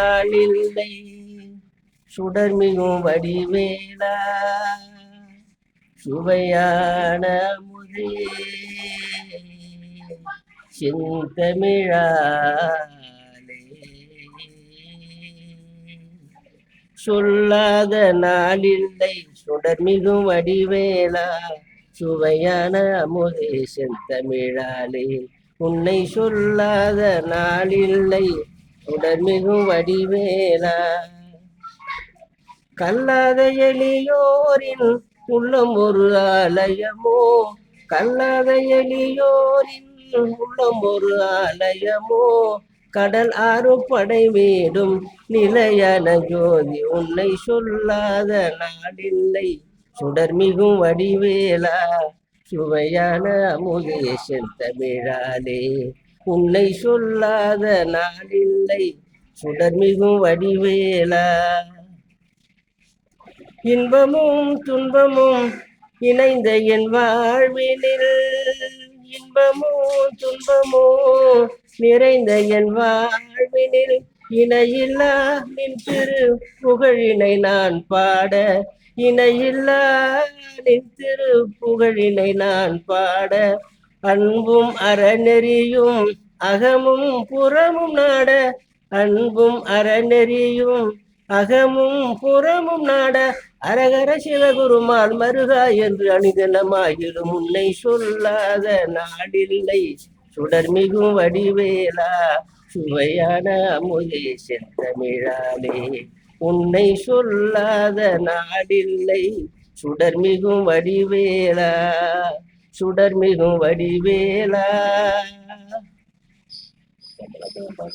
நாளில்லை சுடர்மிகும் வடிவேலா சுவையான முதே செந்தமிழாலே. சொல்லாத நாளில்லை சுடர்மிகும் வடிவேலா சுவையான அமுதே செந்தமிழாலே. உன்னை சொல்லாத நாளில்லை சுடர்மிகும் வடிவேலா. கல்லாத எளியோரின் உள்ளம் ஒரு ஆலயமோ? கல்லாத எளியோரின் உள்ளம் ஒரு ஆலயமோ? கடல் ஆறு படை வீடும் நிலையான ஜோதி உன்னை சொல்லாத நாடில்லை. சுடர்மிகும் வடிவேலா. சுவையான அமுதேசன் தமிழாலே. உன்னை சொல்லாத நாளில்லை சுடர்மிகும் வடிவேலா. இன்பமும் துன்பமும் இணைந்த என் வாழ்வினில். இன்பமும் துன்பமும் நிறைந்த என் வாழ்வினில். இணையில்லா நின் திரு புகழினை நான் பாட. இணையில்லா நின் திரு புகழினை நான் பாட. அன்பும் அறநெறியும் அகமும் புறமும் நாட. அன்பும் அறநெறியும் அகமும் புறமும் நாட. அரகர சிவகுருமால் மருகா என்று அணிதனமாயிலும் உன்னை சொல்லாத நாடில்லை. சுடர்மிகும் வடிவேலா சுவையான அமுதே செந்தமிழாலே. உன்னை சொல்லாத நாடில்லை சுடர்மிகும் வடிவேலா. சுடர்மிகும் வடிவேலா.